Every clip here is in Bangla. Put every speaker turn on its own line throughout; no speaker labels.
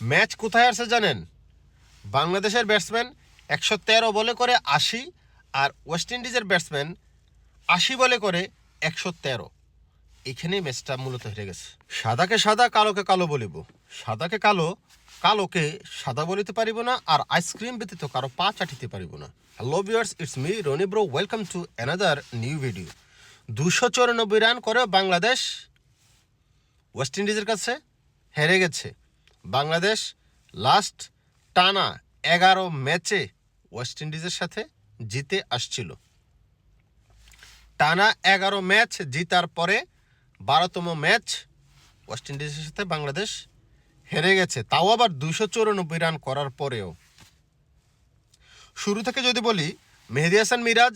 ম্যাচ কোথায় আছে জানেন? বাংলাদেশের ব্যাটসম্যান একশো তেরো বলে করে আশি আর ওয়েস্ট ইন্ডিজের ব্যাটসম্যান আশি বলে করে একশো তেরো। এখানেই ম্যাচটা মূলত হেরে গেছে। সাদাকে সাদা, কালোকে কালো বলিব। সাদাকে কালো, কালোকে সাদা বলিতে পারিব না আর আইসক্রিম ব্যতীত কারও পা চাটিতে পারিব না। Hello viewers it's me Rony bro welcome to another new video দুশো চৌরানব্বই রান করে বাংলাদেশ ওয়েস্ট ইন্ডিজের কাছে হেরে গেছে। বাংলাদেশ লাস্ট টানা এগারো ম্যাচে ওয়েস্ট ইন্ডিজের সাথে জিতে আসছিল। টানা এগারো ম্যাচ জিতার পরে বারোতম ম্যাচ ওয়েস্ট ইন্ডিজের সাথে বাংলাদেশ হেরে গেছে। তাও আবার দুশো চৌরানব্বই রান করার পরেও। শুরু থেকে যদি বলি, মেহেদি হাসান মিরাজ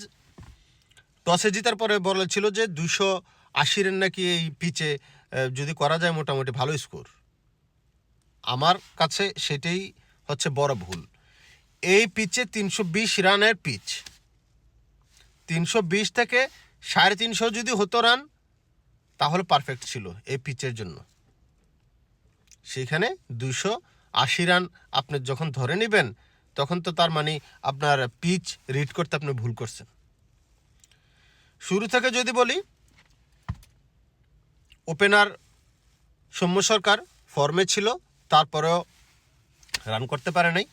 টসে জিতার পরে বলেছিল যে দুশো আশি রান নাকি এই পিচে যদি করা যায় মোটামুটি ভালো স্কোর। আমার কাছে সেটাই হচ্ছে বড় ভুল। এই পিচে তিনশো বিশ রানের পিচ তিনশো বিশ থেকে সাড়ে তিনশো যদি হতো রান তাহলে পারফেক্ট ছিল এই পিচের জন্য। সেখানে দুশো আশি রান আপনি যখন ধরে নেবেন, তখন তো তার মানে আপনার পিচ রিড করতে আপনি ভুল করছেন। শুরু থেকে যদি বলি ওপেনার সৌম্য সরকার ফর্মে ছিল তারপরেও রান করতে পারে নাই।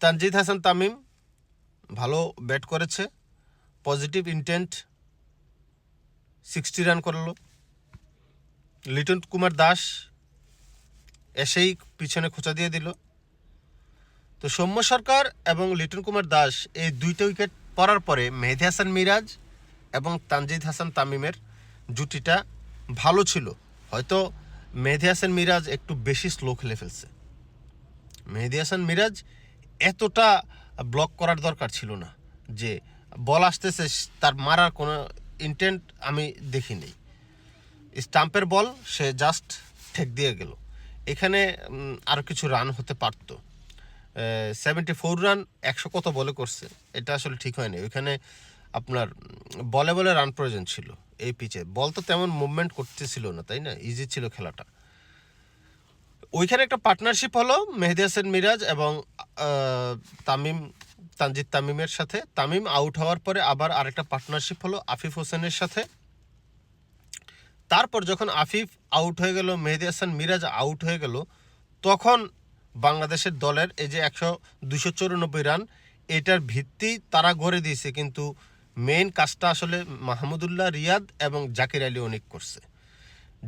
তানজিদ হাসান তামিম ভালো ব্যাট করেছে। পজিটিভ ইন্টেন্ট সিক্সটি রান করল। লিটন কুমার দাস এসেই পিছনে খোঁচা দিয়ে দিল। তো সৌম্য সরকার এবং লিটন কুমার দাস এই দুইটা উইকেট পড়ার পরে মেহেদি হাসান মিরাজ এবং তানজিদ হাসান তামিমের জুটিটা ভালো ছিল। হয়তো মেহেদি হাসান মিরাজ একটু বেশি স্লো খেলে ফেলছে। মেহেদি হাসান মিরাজ এতটা ব্লক করার দরকার ছিল না যে বল আসতেছে, তার মারার কোনো ইন্টেন্ট আমি দেখিনি। স্টাম্পের বল সে জাস্ট ঠেক দিয়ে গেল। এখানে আরও কিছু রান হতে পারত। সেভেন্টি ফোর রান একশো কত বলে করছে, এটা আসলে ঠিক হয়নি। ওইখানে আপনার বলে বলে রান প্রয়োজন ছিল। এই পিচে বল তো তেমন মুভমেন্ট করতেছিল না, তাই না? ইজি ছিল খেলাটা। ওইখানে একটা পার্টনারশিপ হলো মেহেদি হাসান মিরাজ এবং তামিম, তানজিদ তামিমের সাথে। তামিম আউট হওয়ার পরে আবার আরেকটা পার্টনারশিপ হলো আফিফ হোসেনের সাথে। তারপর যখন আফিফ আউট হয়ে গেল, মেহেদি হাসান মিরাজ আউট হয়ে গেল, তখন বাংলাদেশের দলের এই যে একশো দুশো চৌরানব্বই রান এটার ভিত্তি তারা গড়ে দিয়েছে। কিন্তু মেইন কাজটা আসলে মাহমুদুল্লাহ রিয়াদ এবং জাকির আলী অনেক করছে।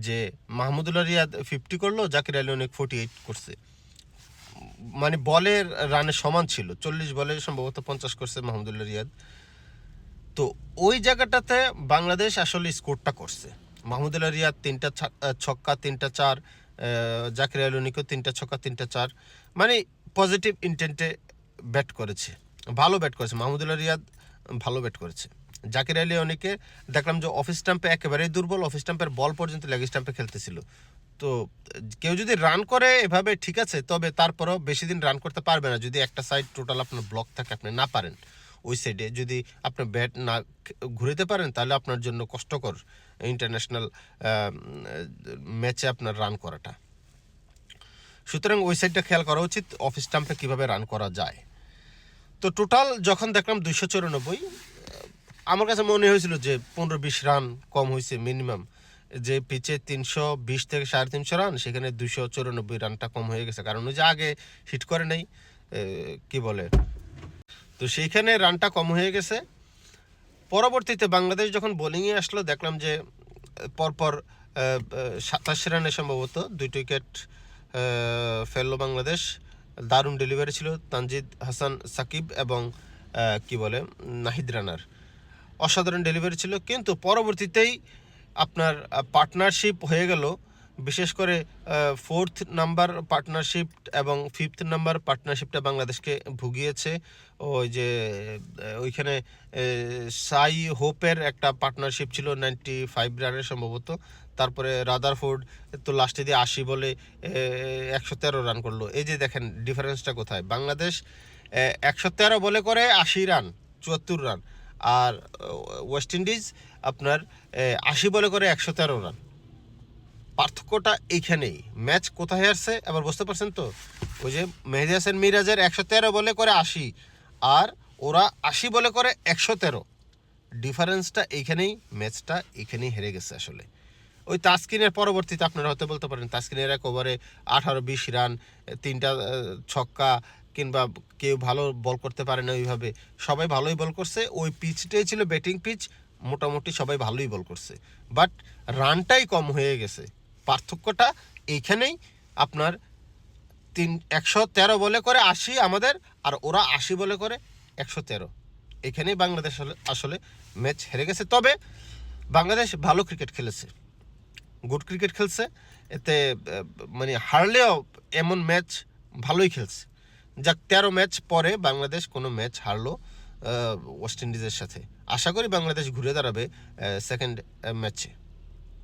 যে মাহমুদুল্লাহ রিয়াদ ফিফটি করল, জাকির আলী অনেক ফোর্টি এইট করছে। মানে বলের রানে সমান ছিল, চল্লিশ বলে সম্ভবত পঞ্চাশ করছে মাহমুদুল্লাহ রিয়াদ। তো ওই জায়গাটাতে বাংলাদেশ আসলে স্কোরটা করছে। মাহমুদুল্লাহ রিয়াদ তিনটা ছক্কা, তিনটা চার জাকির আলুনিকও তিনটা ছক্কা, তিনটা চার। মানে পজিটিভ ইন্টেন্টে ব্যাট করেছে। ভালো ব্যাট করেছে। মাহমুদুল্লাহ রিয়াদ ভালো ব্যাট করেছে। জাকির আলী অনেকে দেখলাম যে অফিস স্টাম্পে একেবারেই দুর্বল, অফিস স্টাম্পের বল পর্যন্ত লেগ স্টাম্পে খেলতেছিল। তো, কেউ যদি রান করে এভাবে ঠিক আছে, তবে তারপরেও বেশি দিন রান করতে পারবে না। যদি একটা সাইড টোটাল আপনার ব্লক থাকে, আপনি না পারেন, ওই সাইডে যদি আপনি ব্যাট না ঘুরেতে পারেন, তাহলে আপনার জন্য কষ্টকর ইন্টারন্যাশনাল ম্যাচে আপনার রান করাটা। সুতরাং ওই সাইডটা খেয়াল করা উচিত অফ স্টাম্পে কীভাবে রান করা যায়। তো টোটাল যখন দেখলাম দুইশো চৌরানব্বই আমার কাছে মনে হয়েছিল যে পনেরো বিশ রান কম হয়েছে মিনিমাম যে পিচে তিনশো বিশ থেকে সাড়ে তিনশো রান সেখানে দুইশো চৌরানব্বই রানটা কম হয়ে গেছে। কারণ ওই যে আগে হিট করে নেই কি বলে? তো সেইখানে রানটা কম হয়ে গেছে। পরবর্তীতে বাংলাদেশ যখন বোলিংয়ে আসলো, দেখলাম যে, পরপর সাতাশ রানে সম্ভবত দুইটি উইকেট ফেলল বাংলাদেশ। দারুণ ডেলিভারি ছিল তানজিদ হাসান সাকিব এবং কি বলে, নাহিদ রানার। অসাধারণ ডেলিভারি ছিল, কিন্তু পরবর্তীতেই আপনার পার্টনারশিপ হয়ে গেল বিশেষ করে ফোর্থ নাম্বার পার্টনারশিপ এবং ফিফথ নাম্বার পার্টনারশিপটা বাংলাদেশকে ভুগিয়েছে। ওই যে ওইখানে সাই হোপের একটা পার্টনারশিপ ছিল নাইনটি ফাইভ রানের সম্ভবত। তারপরে রাদারফোর্ড তো লাস্টে দিয়ে আশি বলে একশো তেরো রান করল। এই যে দেখেন ডিফারেন্সটা কোথায়? বাংলাদেশ একশো তেরো বলে করে আশি রান চুয়াত্তর রান আর ওয়েস্ট ইন্ডিজ আপনার আশি বলে করে একশো তেরো রান পার্থক্যটা এইখানেই। ম্যাচ কোথায় আসছে? এবার বুঝতে পারছেন তো? ওই যে মেহেদি হাসান মিরাজের একশো তেরো বলে করে আশি, আর ওরা আশি বলে করে একশো তেরো। ডিফারেন্সটা এইখানেই, ম্যাচটা এইখানেই হেরে গেছে আসলে। ওই তাস্কিনের পরবর্তীতে আপনারা হয়তো বলতে পারেন, তাস্কিনের এক ওভারে আঠারো বিশ রান, তিনটা ছক্কা, কিংবা কেউ ভালো বল করতে পারে না ওইভাবে। সবাই ভালোই বল করছে। ওই পিচটাই ছিল ব্যাটিং পিচ। মোটামুটি সবাই ভালোই বল করছে। বাট রানটাই কম হয়ে গেছে। পার্থক্যটা এইখানেই আপনার তিন, একশো তেরো বলে করে আশি আমাদের, আর ওরা আশি বলে করে একশো তেরো। এখানেই বাংলাদেশ আসলে- ম্যাচ হেরে গেছে। তবে বাংলাদেশ ভালো ক্রিকেট খেলেছে। গুড ক্রিকেট খেলছে। এতে মানে হারলেও এমন ম্যাচ ভালোই খেলছে। যাক, তেরো ম্যাচ পরে বাংলাদেশ কোনো ম্যাচ হারলো ওয়েস্ট ইন্ডিজের সাথে। আশা করি বাংলাদেশ ঘুরে দাঁড়াবে সেকেন্ড ম্যাচে